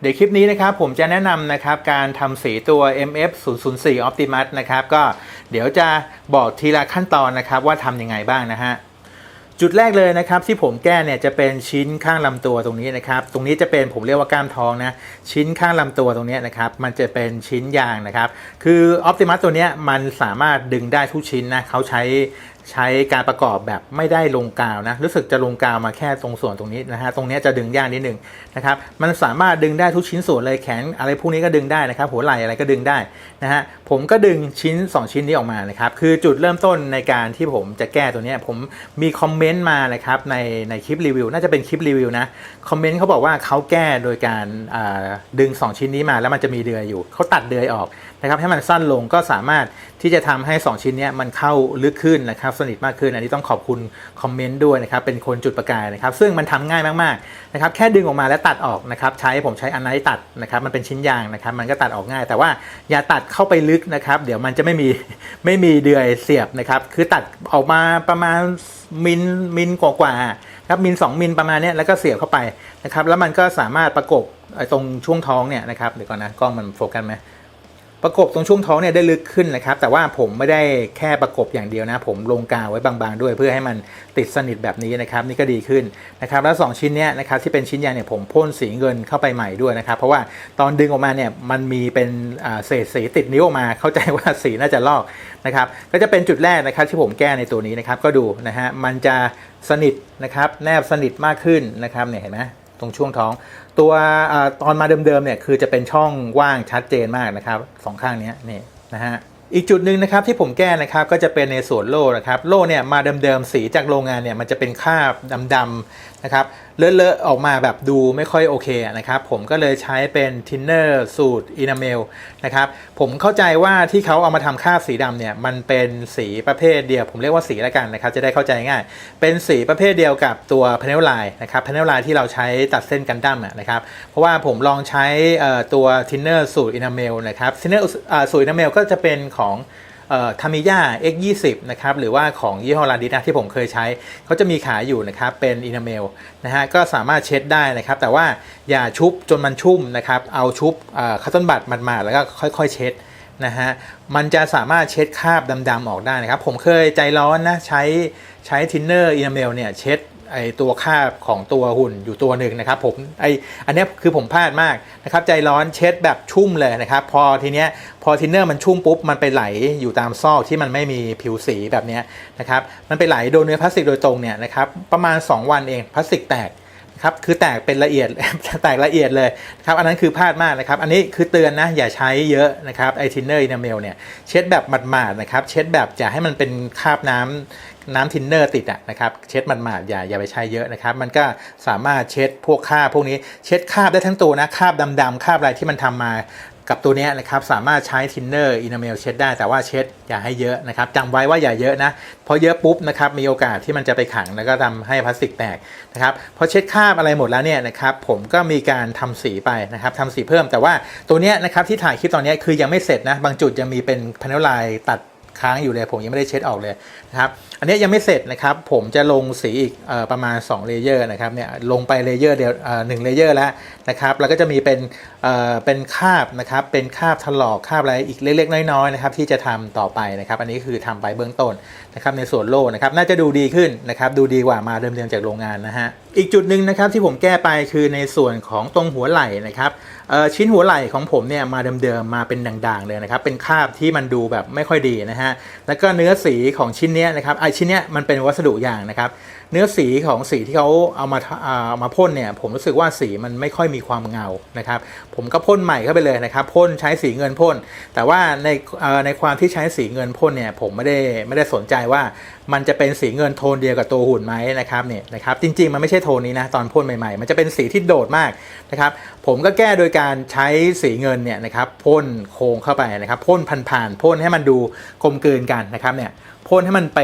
เดี๋ยวคลิปนี้นะครับผมจะแนะนำนะครับการทำสีตัว MF 0 0 4 Optimus นะครับก็เดี๋ยวจะบอกทีละขั้นตอนนะครับว่าทำยังไงบ้างนะฮะจุดแรกเลยนะครับที่ผมแก้เนี่ยจะเป็นชิ้นข้างลำตัวตรงนี้นะครับ ตรงนี้จะเป็นผมเรียกว่ากล้ามท้องนะชิ้นข้างลำตัวตรงนี้นะครับ มันจะเป็นชิ้นยางนะครับ คือ Optimus ตัวนี้มันสามารถดึงได้ทุกชิ้นนะเขาใช้ ใช้การประกอบแบบไม่ได้ลงกาวนะ รู้สึกจะลงกาวมาแค่ตรงส่วนตรงนี้นะฮะ ตรงนี้จะดึงยากนิดนึงนะครับ มันสามารถดึงได้ทุกชิ้นส่วนเลยแขนอะไรพวกนี้ก็ดึงได้นะครับ หัวไหล่อะไรก็ดึงได้นะฮะ ผมก็ดึงชิ้น 2 ชิ้นนี้ออกมานะครับ คือจุดเริ่มต้นในการที่ผมจะแก้ตัวนี้ผมมีคอมเมนต์มานะครับในในคลิปรีวิว น่าจะเป็นคลิปรีวิวนะ คอมเมนต์เขาบอกว่าเขาแก้โดยการดึง 2 ชิ้นนี้มาแล้วมันจะมีเดือยอยู่ เขาตัดเดือยออกนะครับ ให้มันสั้นลงก็สามารถที่จะทำให้ 2 ชิ้นนี้มันเข้าลึกขึ้นนะครับสนิทมากขึ้น อันนี้ต้องขอบคุณคอมเมนต์ด้วยนะครับเป็นคนจุดประกายนะครับซึ่งมันทำง่ายมากๆนะครับแค่ดึงออกมาแล้วตัดออกนะครับใช้ผมใช้อันไนตัดนะครับมันเป็นชิ้นยางนะครับมันก็ตัดออกง่าย แต่ว่าอย่าตัดเข้าไปลึกนะครับเดี๋ยวมันจะไม่มีไม่มีเดือยเสียบนะครับคือตัดออกมาประมาณมิลมิลกว่าๆครับมิล2มิลประมาณนี้แล้วก็เสียบเข้าไปนะครับแล้วมันก็สามารถประกบตรงช่วงท้องเนี่ยนะครับเดี๋ยวก่อนนะกล้องมันโฟกัสไหม ประกบตรงช่วงท้องเนี่ยได้ลึกขึ้นนะครับ แต่ว่าผมไม่ได้แค่ประกบอย่างเดียวนะ ผมลงกาวไว้บางๆ ด้วยเพื่อให้มันติดสนิทแบบนี้นะครับ นี่ก็ดีขึ้นนะครับ แล้ว 2 ชิ้นเนี้ยนะครับที่เป็นชิ้นยางเนี่ยผมพ่นสีเงินเข้าไปใหม่ด้วยนะครับ เพราะว่าตอนดึงออกมาเนี่ยมันมีเป็นเศษสีติดนิ้วออกมา เข้าใจว่าสีน่าจะลอกนะครับ ก็จะเป็นจุดแรกนะครับที่ผมแก้ในตัวนี้นะครับ ก็ดูนะฮะมันจะสนิทนะครับแนบสนิทมากขึ้นนะครับเนี่ยเห็นไหม ตรงช่วงท้อง ตัวอตอนมาเดิมๆเนี่ยคือจะเป็นช่องว่างชัดเจนมากนะครับสองข้างนี้นี่นะฮะ อีกจุดหนึ่งนะครับที่ผมแก้นะครับก็จะเป็นในส่วนโล่นะครับโล่เนี่ยมาเดิมๆสีจากโรงงานเนี่ยมันจะเป็นคราบดำๆนะครับเลอะๆออกมาแบบดูไม่ค่อยโอเคนะครับผมก็เลยใช้เป็นทินเนอร์สูตรอินาเมลนะครับผมเข้าใจว่าที่เขาเอามาทำคราบสีดำเนี่ยมันเป็นสีประเภทเดียว ผมเรียกว่าสีละกันนะครับจะได้เข้าใจง่าย เป็นสีประเภทเดียวกับตัวพเนลไลน์นะครับพเนลไลน์ที่เราใช้ตัดเส้นกันดั้มนะครับเพราะว่าผมลองใช้ตัวทินเนอร์สูตรอินาเมลนะครับทินเนอร์สูตรอินาเมลก็จะเป็นของทามิยา X20 นะครับหรือว่าของยี่ห้อลาดิสนะที่ผมเคยใช้ เขาจะมีขายอยู่นะครับเป็นอินาเมลนะฮะก็สามารถเช็ดได้นะครับ แต่ว่าอย่าชุบจนมันชุ่มนะครับ เอาชุบคัตตอนบัตหมาดๆแล้วก็ค่อยๆเช็ดนะฮะมันจะสามารถเช็ดคราบดำๆออกได้นะครับ ผมเคยใจร้อนนะใช้ใช้ทินเนอร์อินาเมลเนี่ยเช็ด ไอตัวค่าบของตัวหุ่นอยู่ตัวหนึ่งนะครับผมไออันนี้คือผมพลาดมากนะครับใจร้อนเช็ดแบบชุ่มเลยนะครับพอทีเนี้ยพอทินเนอร์มันชุ่มปุ๊บมันไปไหลอยู่ตามซอกที่มันไม่มีผิวสีแบบเนี้ยนะครับมันไปไหลโดนเนื้อพลาสติกโดยตรงเนี่ยนะครับประมาณ 2 วันเองพลาสติกแตก ครับคือแตกเป็นละเอียดแตกละเอียดเลยครับอันนั้นคือพลาดมากนะครับ อันนี้คือเตือนนะอย่าใช้เยอะนะครับไอทินเนอร์อินาเมลเนี่ยเช็ดแบบหมาดๆนะครับเช็ดแบบอย่าให้มันเป็นคราบน้ำน้ำทินเนอร์ติดอะนะครับเช็ดหมาดๆอย่าอย่าไปใช้เยอะนะครับ มันก็สามารถเช็ดพวกคราบพวกนี้เช็ดคราบได้ทั้งตัวนะคราบดำๆคราบอะไรที่มันทำมา กับตัวนี้นะครับสามารถใช้ทินเนอร์อินาเมลเช็ดได้แต่ว่าเช็ดอย่าให้เยอะนะครับจำไว้ว่าอย่าเยอะนะเพราะเยอะปุ๊บนะครับมีโอกาสที่มันจะไปขังแล้วก็ทำให้พลาสติกแตกนะครับพอเช็ดคราบอะไรหมดแล้วเนี่ยนะครับผมก็มีการทำสีไปนะครับทำสีเพิ่มแต่ว่าตัวนี้นะครับที่ถ่ายคลิปตอนนี้คือยังไม่เสร็จนะบางจุดยังมีเป็นพาเนลไลายตัด ค้างอยู่เลย ผมยังไม่ได้เช็ดออกเลยนะครับ อันนี้ยังไม่เสร็จนะครับ ผมจะลงสีอีกอประมาณ2เลเยอร์นะครับเนี่ยลงไปเลเยอร์เดียวหนึ่งเลเยอร์แล้วนะครับ แล้วก็จะมีเป็นเเป็นคาบนะครับ เป็นคาบถลอกคาบอะไรอีกเล็กๆน้อยๆนะครับที่จะทำต่อไปนะครับ อันนี้คือทำไปเบื้องต้นนะครับในส่วนโล่นะครับ น่าจะดูดีขึ้นนะครับ ดูดีกว่ามาเดิมๆจากโรงงานนะฮะ อีกจุดหนึ่งนะครับที่ผมแก้ไปคือในส่วนของตรงหัวไหล่นะครับชิ้นหัวไหล่ของผมเนี่ยมาเดิมๆมาเป็นด่างๆเลยนะครับเป็นคราบที่มันดูแบบไม่ค่อยดีนะฮะแล้วก็เนื้อสีของชิ้นเนี้ยนะครับไอชิ้นเนี้ยมันเป็นวัสดุอย่างนะครับเนื้อสีของสีที่เขาเอามาอ่าเอามาพ่นเนี่ยผมรู้สึกว่าสีมันไม่ค่อยมีความเงานะครับผมก็พ่นใหม่เข้าไปเลยนะครับพ่นใช้สีเงินพ่น แต่ว่าในในความที่ใช้สีเงินพ่นเนี่ยผมไม่ได้ไม่ได้สนใจว่า มันจะเป็นสีเงินโทนเดียวกับตัวหุ่นไหมนะครับเนี่ยนะครับจริงๆ มันไม่ใช่โทนนี้นะตอนพ่นใหม่ๆ มันจะเป็นสีที่โดดมากนะครับผมก็แก้โดยการใช้สีเงินเนี่ยนะครับพ่นโค้งเข้าไปนะครับพ่นผ่านๆพ่นให้มันดูกลมกลืนกันนะครับเนี่ยพ่นให้มันไป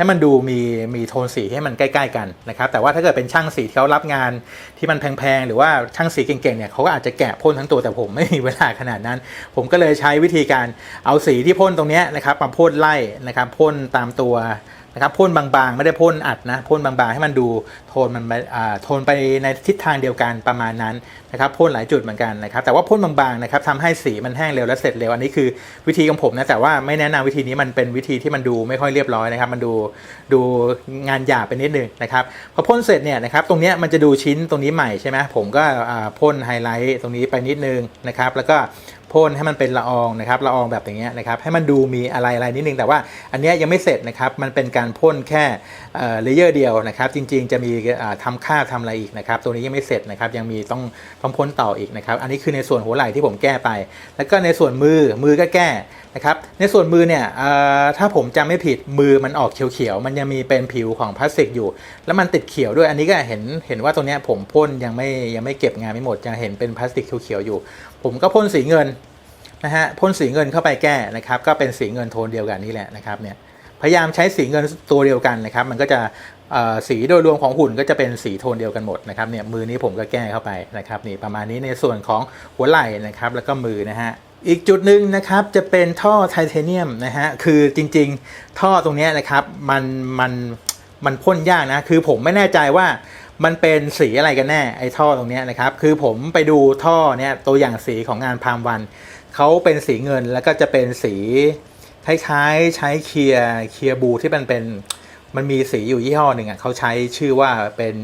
ให้มันดูมีมีโทนสีให้มันใกล้ๆกันนะครับแต่ว่าถ้าเกิดเป็นช่างสีที่เขารับงานที่มันแพงๆหรือว่าช่างสีเก่งๆเนี่ยเขาก็อาจจะแกะพ่นทั้งตัวแต่ผมไม่มีเวลาขนาดนั้น ผมก็เลยใช้วิธีการเอาสีที่พ่นตรงนี้นะครับมาพ่นไล่นะครับพ่นตามตัว นะครับพ่นบางๆ ไม่ได้พ่นอัดนะพ่นบางๆ ให้มันดูโทนมันอ่าโทนไปในทิศทางเดียวกันประมาณนั้นนะครับพ่นหลายจุดเหมือนกันนะครับแต่ว่าพ่นบางๆนะครับทำให้สีมันแห้งเร็วและเสร็จเร็วอันนี้คือวิธีของผมนะแต่ว่าไม่แนะนำวิธีนี้มันเป็นวิธีที่มันดูไม่ค่อยเรียบร้อยนะครับ มันดูดูงานหยาบไปนิดนึงนะครับพอพ่นเสร็จเนี่ยนะครับตรงนี้มันจะดูชิ้นตรงนี้ใหม่ใช่ไหมผมก็อ่าพ่นไฮไลท์ตรงนี้ไปนิดนึงนะครับแล้วก็ พ่นให้มันเป็นละอองนะครับละอองแบบอย่างเงี้ยนะครับให้มันดูมีอะไรอะไรนิดนึงแต่ว่าอันเนี้ยยังไม่เสร็จนะครับมันเป็นการพ่นแค่เลเยอร์เดียวนะครับจริงๆจะมีทำทำค่าบทำอะไรอีกนะครับตัวนี้ยังไม่เสร็จนะครับยังมีต้องต้องพ่นต่ออีกนะครับอันนี้คือในส่วนหัวไหล่ที่ผมแก้ไป แล้วก็ในส่วนมือมือก็แก้ นะครับในส่วนมือเนี่ยถ้าผมจำไม่ผิดมือมันออกเขียวๆ มันยังมีเป็นผิวของพลาสติกอยู่ แล้วมันติดเขียวด้วยอันนี้ก็เห็นเห็นว่าตรงเนี้ยผมพ่นยังไม่ยังไม่เก็บงานไม่หมดยังเห็นเป็นพลาสติกเขียวๆอยู่ ผมก็พ่นสีเงินนะฮะพ่นสีเงินเข้าไปแก้นะครับก็เป็นสีเงินโทนเดียวกันนี่แหละนะครับเนี่ยพยายามใช้สีเงินตัวเดียวกันนะครับ มันก็จะสีโดยรวมของหุ่นก็จะเป็นสีโทนเดียวกันหมดนะครับเนี่ยมือนี้ผมก็แก้เข้าไปนะครับนี่ประมาณนี้ในส่วนของหัวไหล่นะครับแล้วก็มือนะฮะ อีกจุดหนึ่งนะครับจะเป็นท่อไทเทเนียมนะฮะคือจริงๆท่อตรงนี้นะครับมันมันมันพ่นยากนะคือผมไม่แน่ใจว่ามันเป็นสีอะไรกันแน่ไอ้ท่อตรงนี้นะครับคือผมไปดูท่อเนี่ยตัวอย่างสีของงานพามวันเขาเป็นสีเงินแล้วก็จะเป็นสีคล้ายๆใช้เคลียร์เคลียร์บูที่มันเป็น มันมีสีอยู่ยี่ห้อหนึ่งอะเขาใช้ชื่อว่าเป็น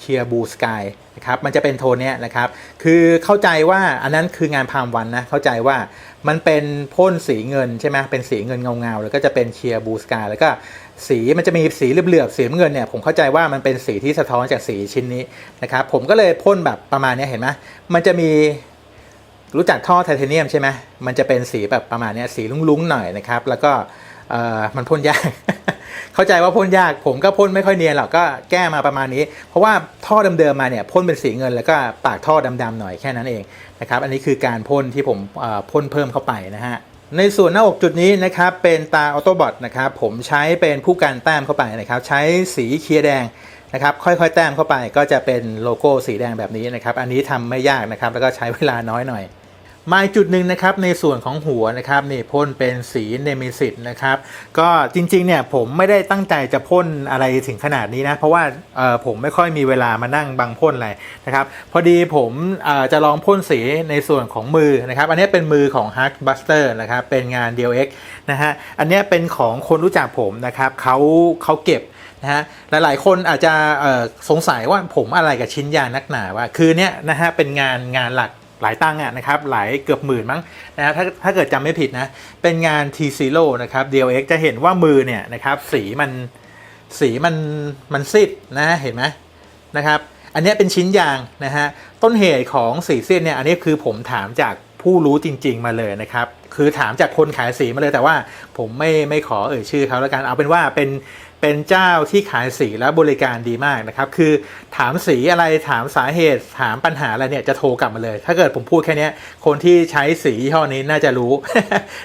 เคียร์บูสกายนะครับมันจะเป็นโทนเนี้ยนะครับ คือเข้าใจว่าอันนั้นคืองานพามวันนะ เข้าใจว่ามันเป็นพ่นสีเงินใช่ไหมเป็นสีเงินเงาๆ แล้วก็จะเป็นเคียร์บูสกาแล้วก็สีมันจะมีสีเหลือบๆสีเงินเนี่ยผมเข้าใจว่ามันเป็นสีที่สะท้อนจากสีชิ้นนี้นะครับผมก็เลยพ่นแบบประมาณนี้เห็นไหมมันจะมีรู้จักท่อไทเทเนียมใช่ไหมมันจะเป็นสีแบบประมาณนี้สีลุ้งๆหน่อยนะครับ แล้วก็มันพ่นยาก เข้าใจว่าพ่นยากผมก็พ่นไม่ค่อยเนียนหรอกก็แก้มาประมาณนี้ เพราะว่าท่อเดิมๆมาเนี่ยพ่นเป็นสีเงินแล้วก็ปากท่อดำๆหน่อยแค่นั้นเองนะครับอันนี้คือการพ่นที่ผมพ่นเพิ่มเข้าไปนะฮะในส่วนหน้าอกจุดนี้นะครับเป็นตาออโตบอทนะครับผมใช้เป็นผู้การแต้มเข้าไปนะครับใช้สีเคลียร์แดงนะครับค่อยๆแต้มเข้าไปก็จะเป็นโลโก้สีแดงแบบนี้นะครับอันนี้ทำไม่ยากนะครับแล้วก็ใช้เวลาน้อยหน่อย มาจุดหนึ่งนะครับในส่วนของหัวนะครับนี่พ่นเป็นสีเนมิสิตนะครับก็จริงๆเนี่ยผมไม่ได้ตั้งใจจะพ่นอะไรถึงขนาดนี้นะเพราะว่าผมไม่ค่อยมีเวลามานั่งบังพ่นอะไรนะครับพอดีผมจะลองพ่นสีในส่วนของมือนะครับอันนี้เป็นมือของ h a r k Buster นะครับเป็นงาน d l X นะฮะอันนี้เป็นของคนรู้จักผมนะครับเขาเขาเก็บนะฮะหลายๆคนอาจจะสงสัยว่าผมอะไรกับชิ้นยานักหนาว่าคือเนี้ยนะฮะเป็นงานงานหลัก หลายตังค์อะนะครับหลายเกือบหมื่นมั้งนะถ้าถ้าเกิดจำไม่ผิดนะ เป็นงาน T Zero นะครับ DLX จะเห็นว่ามือเนี่ยนะครับสีมันสีมันมันซีดนะเห็นไหมนะครับอันนี้เป็นชิ้นยางนะฮะต้นเหตุของสีซีดเนี่ยอันนี้คือผมถามจากผู้รู้จริง ๆ มาเลยนะครับคือถามจากคนขายสีมาเลยแต่ว่าผมไม่ไม่ขอเอ่ยชื่อเขาแล้วกันเอาเป็นว่าเป็น เป็นเจ้าที่ขายสีและบริการดีมากนะครับ คือถามสีอะไรถามสาเหตุ ถามปัญหาอะไรเนี่ยจะโทรกลับมาเลย ถ้าเกิดผมพูดแค่นี้คนที่ใช้สียี่ห้อนี้น่าจะรู้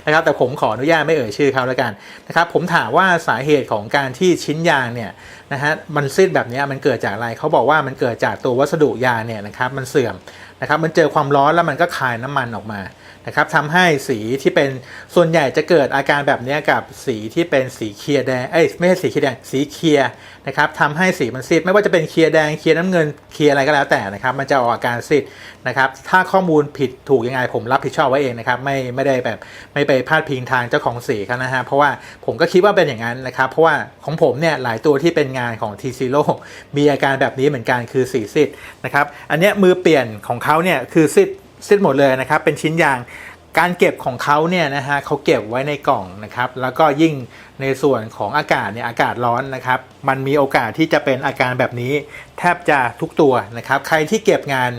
นะครับ แต่ผมขออนุญาตไม่เอ่ยชื่อเขาแล้วกันนะครับ ผมถามว่าสาเหตุของการที่ชิ้นยางเนี่ยนะฮะมันซีดแบบนี้มันเกิดจากอะไรเขาบอกว่ามันเกิดจากตัววัสดุยางเนี่ยนะครับมันเสื่อมนะครับมันเจอความร้อนแล้วมันก็คายน้ำมันออกมา นะครับทำให้สีที่เป็นส่วนใหญ่จะเกิดอาการแบบนี้กับสีที่เป็นสีเคลียร์แดงเอ้ยไม่ใช่สีเคลียร์แดงสีเคลียร์นะครับทำให้สีมันซีดไม่ว่าจะเป็นเคลียร์แดงเคลียร์น้ำเงินเคลียร์อะไรก็แล้วแต่นะครับ มันจะออกอาการซีดนะครับถ้าข้อมูลผิดถูกยังไงผมรับผิดชอบไว้เองนะครับไม่ไม่ได้แบบไม่ไปพาดพิงทางเจ้าของสีเขานะฮะเพราะว่าผมก็คิดว่าเป็นอย่างนั้นนะครับ เพราะว่าของผมเนี่ยหลายตัวที่เป็นงานของ T z e r o มีอาการแบบนี้เหมือนกันคือสีซีดนะครับอันนี้มือเปลี่ยนของเขาเนี่ยคือซีด ซิดหมดเลยนะครับเป็นชิ้นยางการเก็บของเขาเนี่ยนะฮะเขาเก็บไว้ในกล่องนะครับแล้วก็ยิ่งในส่วนของอากาศเนี่ยอากาศร้อนนะครับมันมีโอกาสที่จะเป็นอาการแบบนี้ แทบจะทุกตัวนะครับใครที่เก็บงาน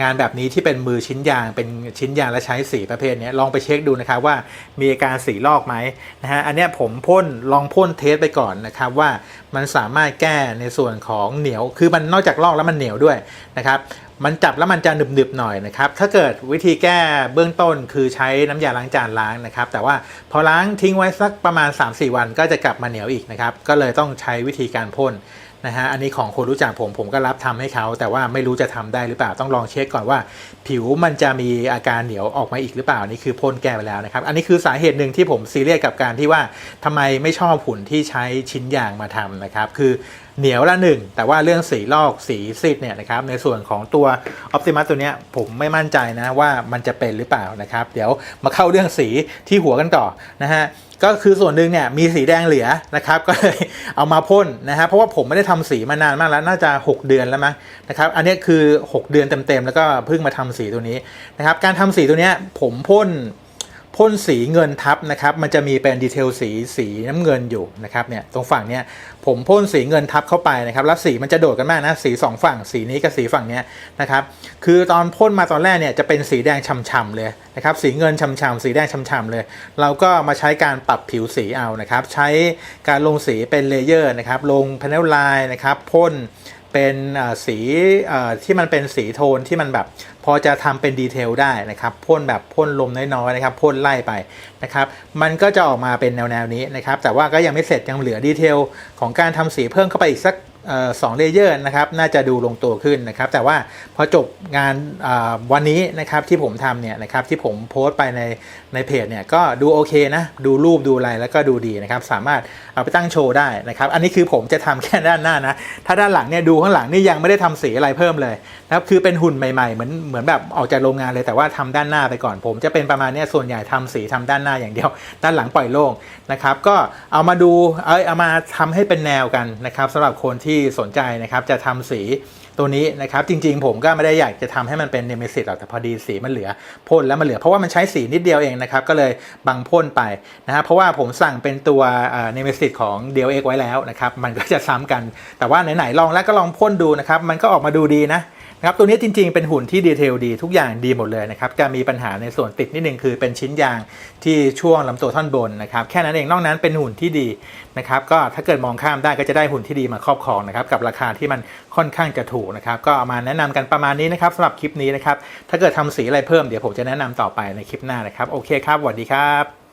งานแบบนี้ที่เป็นมือชิ้นยางเป็นชิ้นยางและใช้สีประเภทนี้ลองไปเช็คดูนะครับว่ามีอาการสีลอกไหมนะฮะอันนี้ผมพ่นลองพ่นเทสไปก่อนนะครับว่ามันสามารถแก้ในส่วนของเหนียว คือมันนอกจากลอกแล้วมันเหนียวด้วยนะครับมันจับแล้วมันจะหนึบๆหน่อยนะครับ ถ้าเกิดวิธีแก้เบื้องต้นคือใช้น้ำยาล้างจานล้างนะครับ แต่ว่าพอล้างทิ้งไว้สักประมาณ 3-4 วันก็จะกลับมาเหนียวอีกนะครับ ก็เลยต้องใช้วิธีการพ่น นะฮะอันนี้ของคนรู้จักผมผมก็รับทำให้เขา แต่ว่าไม่รู้จะทำได้หรือเปล่าต้องลองเช็คก่อนว่า ผิวมันจะมีอาการเหนียวออกมาอีกหรือเปล่านี่คือพ่นแก้ไปแล้วนะครับ อันนี้คือสาเหตุหนึ่งที่ผมซีเรียสกับการที่ว่าทำไมไม่ชอบหุ่นที่ใช้ชิ้นยางมาทำนะครับคือเหนียวละหนึ่งแต่ว่าเรื่องสีลอกสีซีดเนี่ยนะครับในส่วนของตัว Optimus ตัวเนี้ยผมไม่มั่นใจนะว่ามันจะเป็นหรือเปล่านะครับ เดี๋ยวมาเข้าเรื่องสีที่หัวกันต่อนะฮะ ก็คือส่วนหนึ่งเนี่ยมีสีแดงเหลือนะครับ ก็เลยเอามาพ่นนะฮะเพราะว่าผมไม่ได้ทำสีมานานมากแล้วน่าจะ 6 เดือนแล้วมั้งนะครับ อันนี้คือ 6 เดือนเต็มๆแล้วก็เพิ่งมาทำสีตัวนี้นะครับ การทำสีตัวเนี้ยผมพ่น พ่นสีเงินทับนะครับ มันจะมีเป็นดีเทลสีสีน้ำเงินอยู่นะครับเนี่ยตรงฝั่งเนี้ยผมพ่นสีเงินทับเข้าไปนะครับแล้วสีมันจะโดดกันมากนะสีสองฝั่งสีนี้กับสีฝั่งเนี้ยนะครับคือตอนพ่นมาตอนแรกเนี่ยจะเป็นสีแดงช่ำๆเลยนะครับสีเงินช่ำๆสีแดงช่ำๆเลย เราก็มาใช้การปรับผิวสีเอานะครับ ใช้การลงสีเป็นเลเยอร์นะครับลงพาเนลไลน์นะครับพ่น เป็นสีที่มันเป็นสีโทนที่มันแบบพอจะทำเป็นดีเทลได้นะครับพ่นแบบพ่นลมน้อยๆนะครับพ่นไล่ไปนะครับมันก็จะออกมาเป็นแนวๆนี้นะครับแต่ว่าก็ยังไม่เสร็จยังเหลือดีเทลของการทำสีเพิ่มเข้าไปอีกสัก สองเลเยอร์นะครับน่าจะดูลงตัวขึ้นนะครับ แต่ว่าพอจบงานวันนี้นะครับที่ผมทำเนี่ยนะครับที่ผมโพสต์ไปในในเพจเนี่ยก็ดูโอเคนะดูรูปดูอะไรแล้วก็ดูดีนะครับสามารถเอาไปตั้งโชว์ได้นะครับอันนี้คือผมจะทำแค่ด้านหน้านะถ้าด้านหลังเนี่ยดูข้างหลังนี่ยังไม่ได้ทำสีอะไรเพิ่มเลยนะครับคือเป็นหุ่นใหม่ๆเหมือนเหมือนแบบออกจากโรงงานเลยแต่ว่าทำด้านหน้าไปก่อน ผมจะเป็นประมาณนี้ส่วนใหญ่ทำสีทำด้านหน้าอย่างเดียว ด้านหลังปล่อยโล่งนะครับก็เอามาดูเอ้ยเอามาทำให้เป็นแนวกันนะครับสำหรับคนที่สนใจนะครับจะทำสีตัวนี้นะครับจริง ๆ ผมก็ไม่ได้อยากจะทำให้มันเป็นเนมิสิตหรอกแต่พอดีสีมันเหลือพ่นแล้วมันเหลือเพราะว่ามันใช้สีนิดเดียวเองนะครับก็เลยบังพ่นไปนะครับเพราะว่าผมสั่งเป็นตัวเนมิสิตของเดียวเอกไว้แล้วนะครับมันก็จะซ้ำกัน แต่ว่าไหนๆลองแล้วก็ลองพ่นดูนะครับมันก็ออกมาดูดีนะ นะครับตัวนี้จริงๆ เป็นหุ่นที่ดีเทลดี ทุกอย่างดีหมดเลยนะครับจะมีปัญหาในส่วนติดนิดนึงคือเป็นชิ้นยางที่ช่วงลำตัวท่อนบนนะครับแค่นั้นเองนอกนั้นเป็นหุ่นที่ดีนะครับก็ถ้าเกิดมองข้ามได้ก็จะได้หุ่นที่ดีมาครอบครองนะครับกับราคาที่มันค่อนข้างจะถูกนะครับก็เอามาแนะนำกันประมาณนี้นะครับสำหรับคลิปนี้นะครับถ้าเกิดทำสีอะไรเพิ่มเดี๋ยวผมจะแนะนำต่อไปในคลิปหน้านะครับโอเคครับสวัสดีครับ